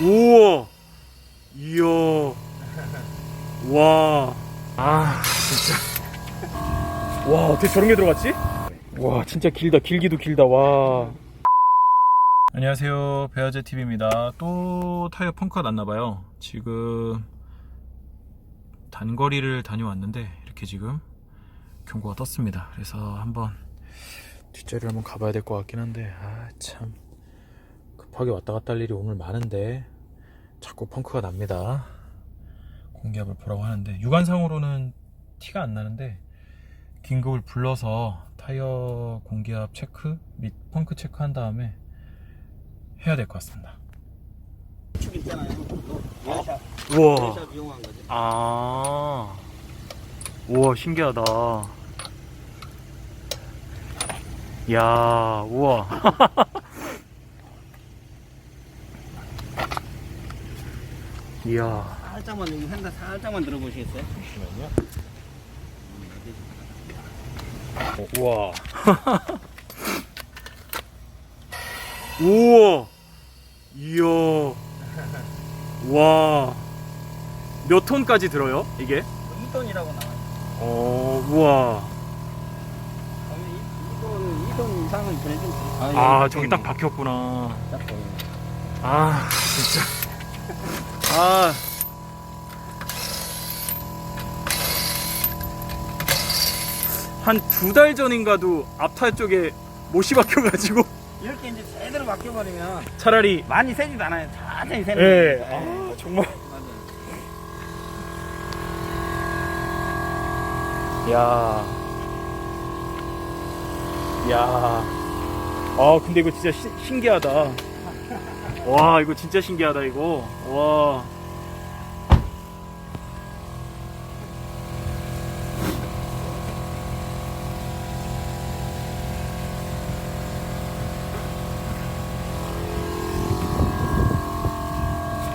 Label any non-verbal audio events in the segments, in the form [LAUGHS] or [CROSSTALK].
우와. 이야. 와. 아, 진짜. 와, 어떻게 저런 게 들어갔지? 와, 진짜 길다. 길기도 길다. 와. 안녕하세요. 베아제 TV입니다. 또 타이어 펑크가 났나봐요. 지금 단거리를 다녀왔는데 이렇게 지금 경고가 떴습니다. 그래서 한번 뒷자리를 한번 가봐야 될 것 같긴 한데 아참 급하게 왔다 갔다 할 일이 오늘 많은데 자꾸 펑크가 납니다. 공기압을 보라고 하는데 육안상으로는 티가 안 나는데 긴급을 불러서 타이어 공기압 체크 및 펑크 체크한 다음에 해야 될 것 같습니다. 축 있잖아요. 에어샷, 우와. 이용한. 아. 우와, 신기하다. 야, 우와. [LAUGHS] 이야. 살짝만 여기 핸들 살짝만 들어보시겠어요? 잠시만요. 어, 우와. [LAUGHS] 우와. 이야. 와. 몇 톤까지 들어요? 이게? 2톤이라고 나와요. 어, 우와. 그러면 2톤, 2톤 이상은 그래도 아, 저기 딱 박혔구나. 딱. 아, 진짜. 아. 한 두 달 전인가도 앞타 쪽에 못이 박혀가지고 이렇게 이제 제대로 막혀버리면 차라리 많이 세지도 않아요. 천천히 세는 예, 거예요. 아, 정말. 야. 야. 아, 근데 이거 진짜 시- 신기하다. 와, 이거 진짜 신기하다, 이거. 와.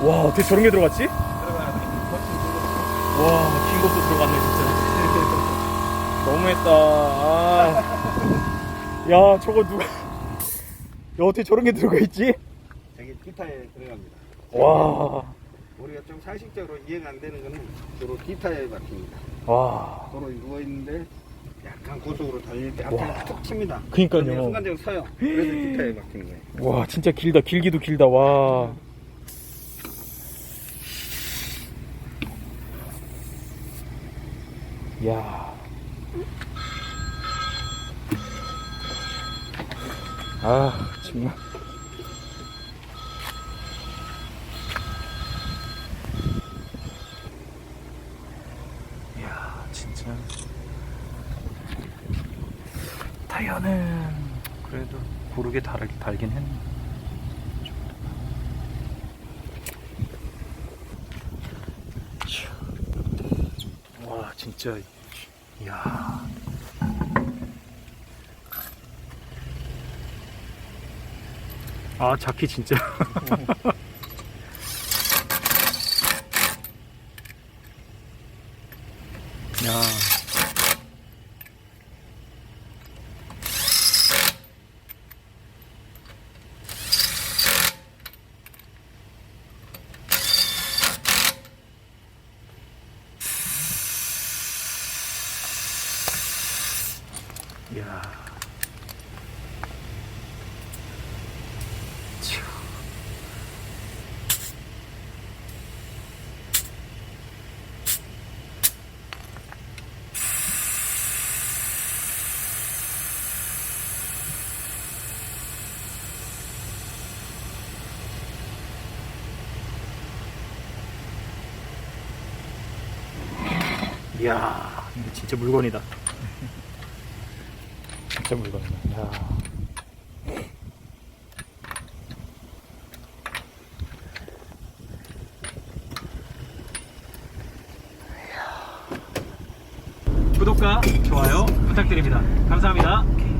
와, 어떻게 저런 게 들어갔지? 들어가야 돼. 와, 긴 것도 들어갔네, 진짜. [LAUGHS] 너무했다. 아. 야, 저거 누가. 야, 어떻게 저런 게 들어가 있지? 기타에 들어갑니다. 와. 우리가 좀 상식적으로 이해가 안 되는 거는 주로 기타에 박힙니다. 와. 도로 누워 있는데 약간 고속으로 달릴 때 앞에 와. 툭 칩니다. 그니까요. 그러면 순간적으로 서요. 그래서 기타에 박힌 거예요. 와, 진짜 길다. 길기도 길다. 와. 야. 아, 정말. 이야, 진짜. 타이어는 그래도 고르게 달, 달긴 했네. 차. 와, 진짜. 이야. 아, 자키 진짜. 야. 야. 참. 이야, 이거 진짜 물건이다. 진짜 물건이다. 야. 구독과 좋아요 부탁드립니다. 감사합니다.